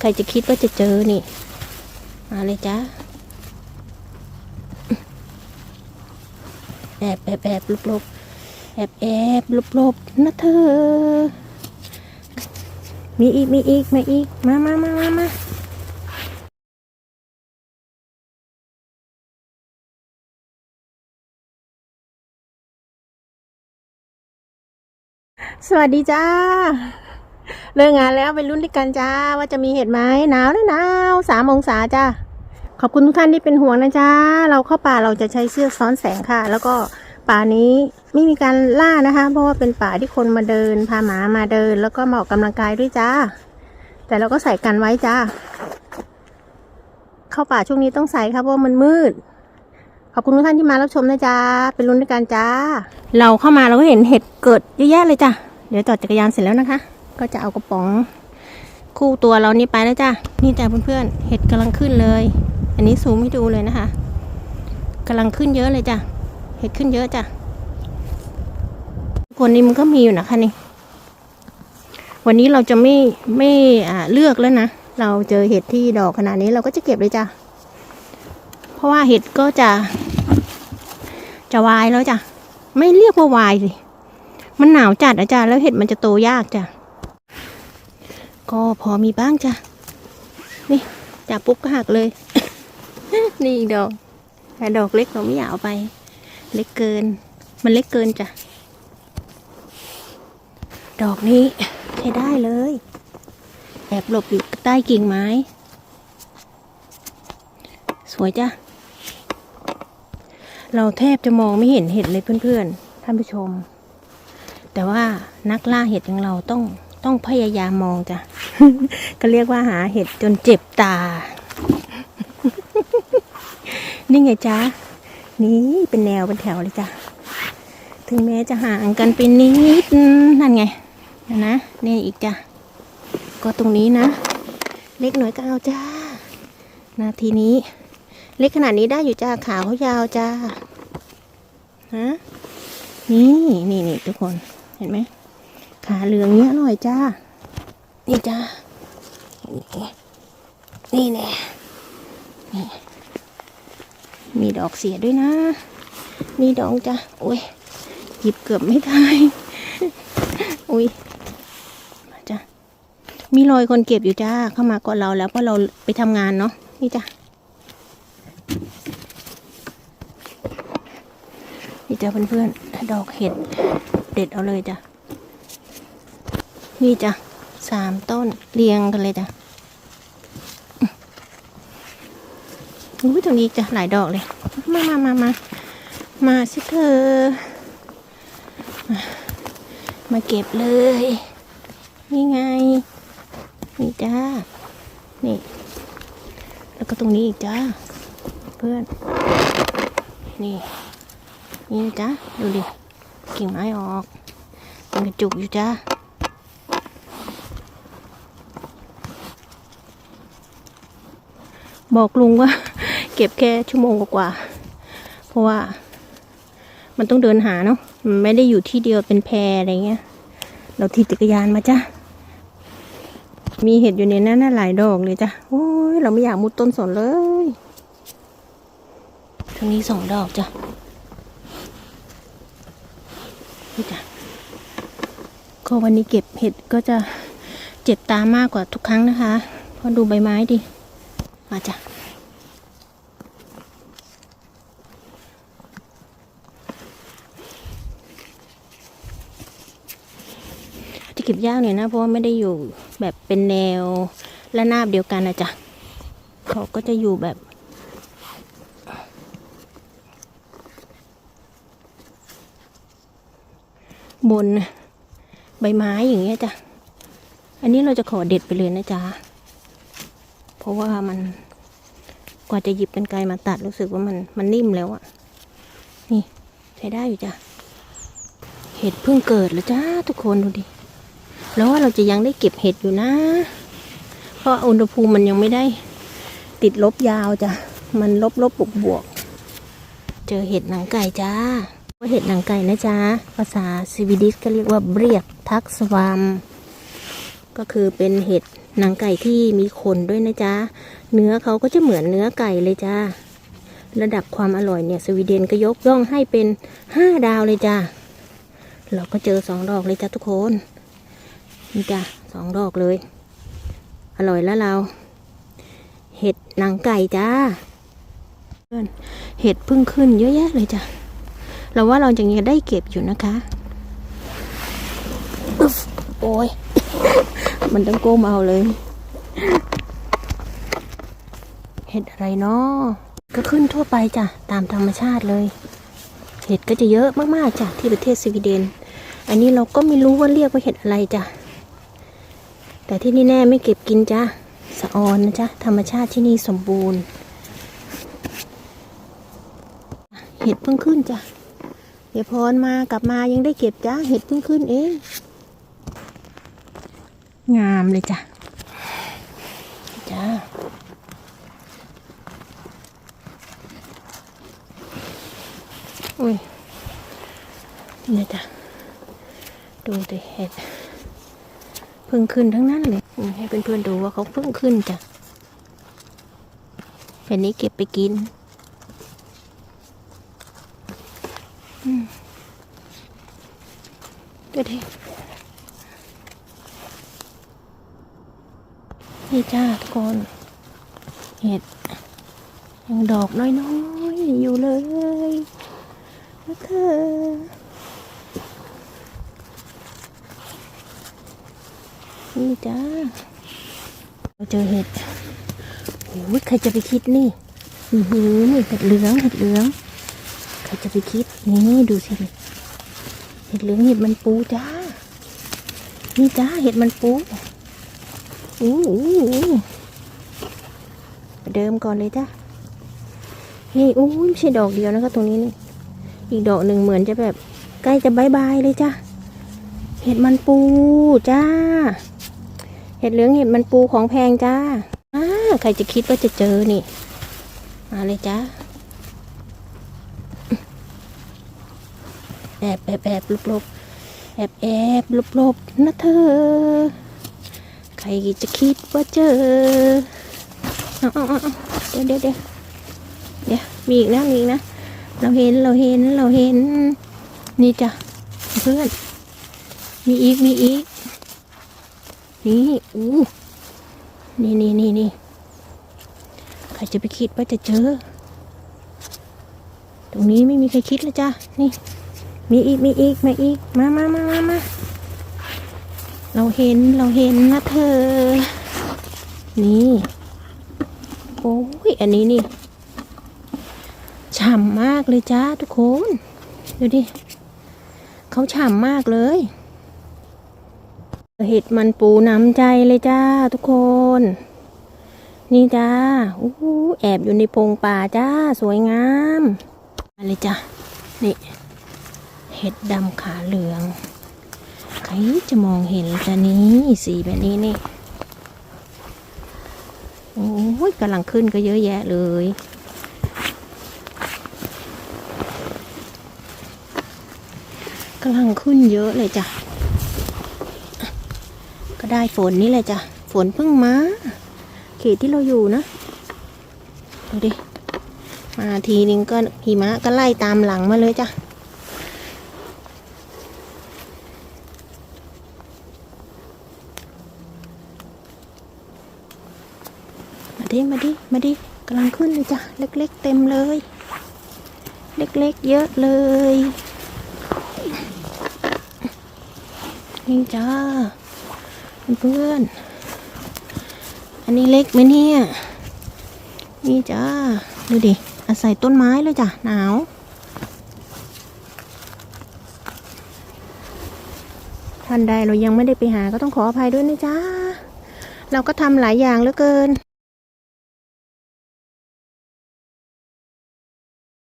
ใครจะคิดว่าจะเจอนี่ มาเลยจ้าแอบแอบแอบลบลบแอบแอบลบลบนะเธอ มีอีก มีอีก มาอีก มามามามามาสวัสดีจ้า เลิกงานแล้วไปรุ่นด้วยกันจ้า ว่าจะมีเห็ดไหมหนาวเลยหนาวสามองศาจ้าขอบคุณทุกท่านที่เป็นห่วงนะจ้าเราเข้าป่าเราจะใช้เสื้อซ้อนแสงค่ะ แล้วก็ป่านี้ไม่มีการล่านะคะ เพราะว่าเป็นป่าที่คนมาเดิน พาหมามาเดิน แล้วก็มาออกกำลังกายด้วยจ้า แต่เราก็ใส่กันไว้จ้า เข้าป่าช่วงนี้ต้องใส่ครับเพราะมันมืดขอบคุณทุกท่านที่มารับชมนะจ๊ะ เป็นรุ่นด้วยกันจ้า เราเข้ามาเราก็เห็นเห็ดเกิดเยอะแยะเลยจ้ะ เดี๋ยวจอดจักรยานเสร็จแล้วนะคะ ก็จะเอากระป๋องคู่ตัวเรานี่ไปแล้วจ้ะนี่จ้ะเพื่อนๆเห็ดกำลังขึ้นเลย อันนี้ซูมให้ดูเลยนะคะกำลังขึ้นเยอะเลยจ้ะเห็ดขึ้นเยอะจ้ะคนนี้มันก็มีอยู่นะคะนี่วันนี้เราจะไม่ไม่เลือกแล้วนะเราเจอเห็ดที่ดอกขนาดนี้เราก็จะเก็บเลยจ้ะเพราะว่าเห็ดก็จะ จะวายแล้วจ้ะไม่เรียกว่าวายสิมันหนาวจัดอะจ้ะแล้วเห็ดมันจะโตยากจ้ะ ก็พอมีบ้างจ้ะ นี่จับปุ๊บก็หักเลย นี่อีกดอกแต่ดอกเล็กเราไม่อยากเอาไป เล็กเกิน มันเล็กเกินจ้ะ ดอกนี้ใช้ได้เลย แอบหลบอยู่ใต้กิ่งไม้ สวยจ้ะ เราแทบจะมองไม่เห็นเห็ดเลยเพื่อนๆ ท่านผู้ชม แต่ว่านักล่าเห็ดอย่างเราต้องต้องพยายามมองจ้ะ ก็เรียกว่าหาเห็ดจนเจ็บตา นี่ไงจ๊ะ นี่เป็นแนวเป็นแถวเลยจ้ะ ถึงแม้จะห่างกันเป็นนิดนั่นไงนะนะนี่อีกจ้ะ ก็ตรงนี้นะ เล็กหน่อยก็เอาจ้า นาทีนี้ เล็กขนาดนี้ได้อยู่จ้า ขาเขายาวจ้า ฮะ นี่นี่นี่ทุกคน เห็นไหม ขาเหลืองเนี้ยอร่อยจ้า นี่จ้านี่นี่แน่นี่มีดอกเสียด้วยนะมีดอกจ้าโอ้ยหยิบเกือบไม่ได้อุ้ยมาจ้ามีรอยคนเก็บอยู่จ้าเข้ามาก่อนเราแล้วเพราะเราไปทำงานเนาะนี่จ้านี่จ้ะเพื่อนๆดอกเห็ดเด็ดเอาเลยจ้ะนี่จ้ะ สามต้นเรียงกันเลยจ้ะอุ้ยตรงนี้จะหลายดอกเลย มามามามามาสิเธอ มามาเก็บเลย นี่ไง นี่จ้า นี่ แล้วก็ตรงนี้อีกจ้า เพื่อน นี่ นี่จ้ะดูดิ กิ่งไม้ออกมันกระจุกอยู่จ้า บอกลุงว่า เก็บแค่ชั่วโมงกว่า เพราะว่า มันต้องเดินหาเนาะมไม่ได้อยู่ที่เดียวเป็นแพรอะไรเงี้ย เราถีบจักรยานมาจ้ะ มีเห็ดอยู่ในนั้นน่ะหลายดอกเลยจ้ะโอ้ยเราไม่อยากมุดต้นสนเลยทางนี้สองดอกจ้ะนี่จ้ะก็วันนี้เก็บเห็ดก็จะเจ็บตามากกว่าทุกครั้งนะคะเพราะดูใบไม้ดิ มาจ้ะจะเก็บยากหน่อยนะ เพราะว่าไม่ได้อยู่แบบเป็นแนวและนาบเดียวกันนะจ๊ะเขาก็จะอยู่แบบบนใบไม้อย่างเงี้ยจ้ะ อันนี้เราจะขอเด็ดไปเลยนะจ๊ะ เพราะว่ามันกว่าจะหยิบกันไกลมาตัดรู้สึกว่ามันมันนิ่มแล้วอะนี่ใช้ได้อยู่จ้ะ เห็ดเพิ่งเกิดแล้วจ้าทุกคนดูดิ แล้วว่าเราจะยังได้เก็บเห็ดอยู่นะ เพราะอุณหภูมิมันยังไม่ได้ ติดลบยาวจ้ะ มันลบลบบวกบวก เจอเห็ดหนังไก่จ้า ว่าเห็ดหนังไก่นะจ๊ะภาษาสวีดิชก็เรียกว่าเบรียกทักสวาม ก็คือเป็นเห็ด หนังไก่ที่มีขนด้วยนะจ๊ะ เนื้อเขาก็จะเหมือนเนื้อไก่เลยจ้า ระดับความอร่อยเนี่ยสวีเดนก็ยกย่องให้เป็นห้าดาวเลยจ้า เราก็เจอสองดอกเลยจ้ะทุกคน นี่จ้ะสองดอกเลย อร่อยแล้วเรา เห็ดหนังไก่จ้า เห็ดพิ่งขึ้นเยอะแยะเลยจ้ะเราว่าเราจะยังได้เก็บอยู่นะคะ โอ้ย มันต้องก้มเอาเลย เห็ดอะไรเนาะก็ขึ้นทั่วไปจ้ะ ตามธรรมชาติเลย เห็ดก็จะเยอะมากๆจ้ะ ที่ประเทศสวีเดน อันนี้เราก็ไม่รู้ว่าเรียกว่าเห็ดอะไรจ้ะ แต่ที่นี่แน่ไม่เก็บกินจ้ะสะออนนะจ๊ะ ธรรมชาติที่นี่สมบูรณ์ เห็ดเพิ่งขึ้นจ้ะเดี๋ยวพรมากลับมายังได้เก็บจ้ะ เห็ดเพิ่งขึ้นเอง งามเลยจ้ะ จ้าอุ้ยนี่จ้ะ ดูดิเห็ดเพิ่งขึ้นทั้งนั้นเลยอืมให้เพื่อนๆดูว่าเขาเพิ่งขึ้นจ้ะเห็ดนี้เก็บไปกินดูดิ นี่จ้าทุกคน เห็ดยังดอกน้อยๆอยู่เลยนะเธอนี่จ้าเราเจอเห็ดโอ้ยใครจะไปคิดนี่อือหือนี่เห็ดเหลืองเห็ดเหลืองใครจะไปคิดนี่ดูสิเห็ดเหลืองเห็ดมันปูจ้านี่จ้าเห็ดมันปู อู้หูไปเดิมก่อนเลยจ้านี่อู้ไม่ใช่ดอกเดียวนะคะตรงนี้นี่ อีกดอกหนึ่งเหมือนจะแบบ ใกล้จะบายบายเลยจ้าเห็ดมันปูจ้า เห็ดเหลืองเห็ดมันปูของแพงจ้าอ่าใครจะคิดว่าจะเจอนี่ มาเลยจ้าแอบแอบแอบลบลบแอบแอบลบลบนะเธอ ใครจะคิดว่าเจอเดี๋ยวเดี๋ยวเดี๋ยวเดี๋ยวมีอีกนะมีอีกนะ เราเห็นเราเห็นเราเห็น นี่จ้ะเพื่อน มีอีกมีอีก นี่อู้นี่นี่นี่นี่ใครจะไปคิดว่าจะเจอ ตรงนี้ไม่มีใครคิดเลยจ้ะนี่ มีอีกมีอีกมาอีกมามามามามา เราเห็นเราเห็นนะเธอ นี่ โอ้ย อันนี้นี่ฉ่ำมากเลยจ้าทุกคน ดูดิเขาฉ่ำมากเลย เห็ดมันปูน้ำใจเลยจ้าทุกคน นี่จ้าอู้แอบอยู่ในพงป่าจ้าสวยงาม มาเลยจ้านี่ เห็ดดำขาเหลือง ครจะมองเห็นจะนี้สีแบบนี้นี่ โอ้ยกำลังขึ้นก็เยอะแยะเลยกำลังขึ้นเยอะเลยจ้ะ ก็ได้ฝนนี่แหละจ้ะ ฝนเพิ่งมา เขตที่เราอยู่นะ ดูดิ มาทีนึงก็หิมะก็ไล่ตามหลังมาเลยจ้ะ ดิมาดิมาดิกำลังขึ้นเลยจ้ะเล็ก ๆ เต็มเลย เล็ก ๆ เยอะเลย นี่จ้าเพื่อนอันนี้เล็กไหมเนี่ย นี่จ้าดูดิอาศัยต้นไม้เลยจ้ะหนาวท่านใดเรายังไม่ได้ไปหาก็ต้องขออภัยด้วยนะจ้าเราก็ทำหลายอย่างเหลือเกิน